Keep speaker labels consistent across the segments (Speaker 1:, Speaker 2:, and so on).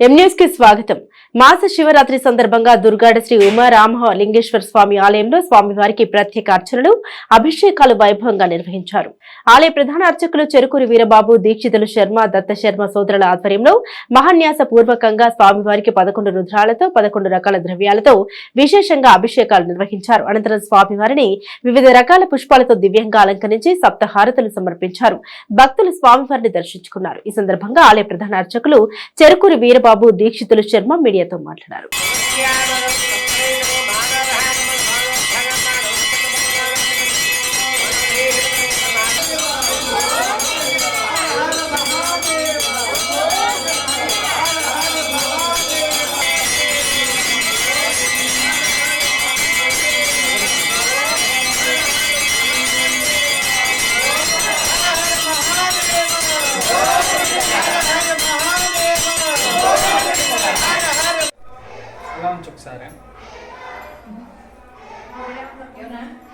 Speaker 1: ఎం కి స్వాగతం. మాస శివరాత్రి సందర్భంగా దుర్గాడ శ్రీ ఉమా రామ లింగేశ్వర స్వామి ఆలయంలో స్వామివారికి ప్రత్యేక అర్చనలు అభిషేకాలు వైభవంగా నిర్వహించారు. ఆలయ ప్రధాన అర్చకులు చెరుకూరి వీరబాబు దీక్షితులు శర్మ దత్త శర్మ సోదరుల ఆధ్వర్యంలో మహాన్యాస పూర్వకంగా స్వామివారికి పదకొండు రుద్రాలతో పదకొండు రకాల ద్రవ్యాలతో విశేషంగా అభిషేకాలు నిర్వహించారు. అనంతరం స్వామివారిని వివిధ రకాల పుష్పాలతో దివ్యంగా అలంకరించి సప్తహారతులు సమర్పించారు. భక్తులు స్వామివారిని దర్శించుకున్నారు. ఈ సందర్భంగా ఆలయ ప్రధాన అర్చకులు చెరుకూరి వీరబాబు దీక్షితులు శర్మ మీడియాతో మాట్లాడారు.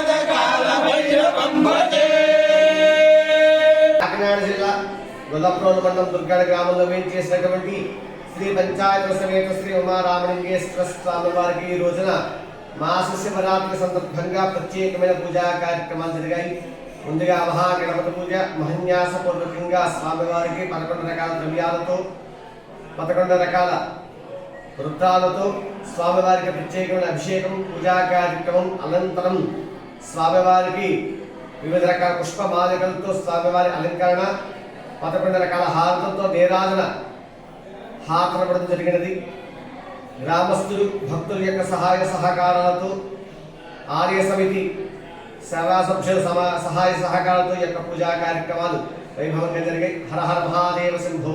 Speaker 2: అలా ఉంచు ఒకసారి
Speaker 3: కాకినాడ జిల్లా గొల్లప్రోలు మండలం దుర్గాడ గ్రామంలో వేచి చేసినటువంటి శ్రీ పంచాయత సమేత శ్రీ ఉమారామలింగేశ్వర స్వామి వారికి ఈ రోజున మాస శివరాత్రి సందర్భంగా ప్రత్యేకమైన పూజా కార్యక్రమాలు జరిగాయి. ముందుగా మహాగణపతి పూజ మహన్యాసపూర్వకంగా స్వామివారికి పదకొండు రకాల ద్రవ్యాలతో పదకొండు రకాల వృత్తాలతో స్వామివారికి ప్రత్యేకమైన అభిషేకం పూజా కార్యక్రమం అనంతరం స్వామివారికి వివిధ రకాల పుష్పమాలికలతో స్వామివారి అలంకరణ పదకొండు రకాల హారతులతో నీరాజన హారతపడడం జరిగినది. గ్రామస్తులు భక్తుల యొక్క సహాయ సహకారాలతో ఆలయ సమితి సేవా సభ్యుల సమా సహాయ సహకారాలతో యొక్క పూజా కార్యక్రమాలు వైభవంగా జరిగాయి. హర హర మహాదేవ శంభో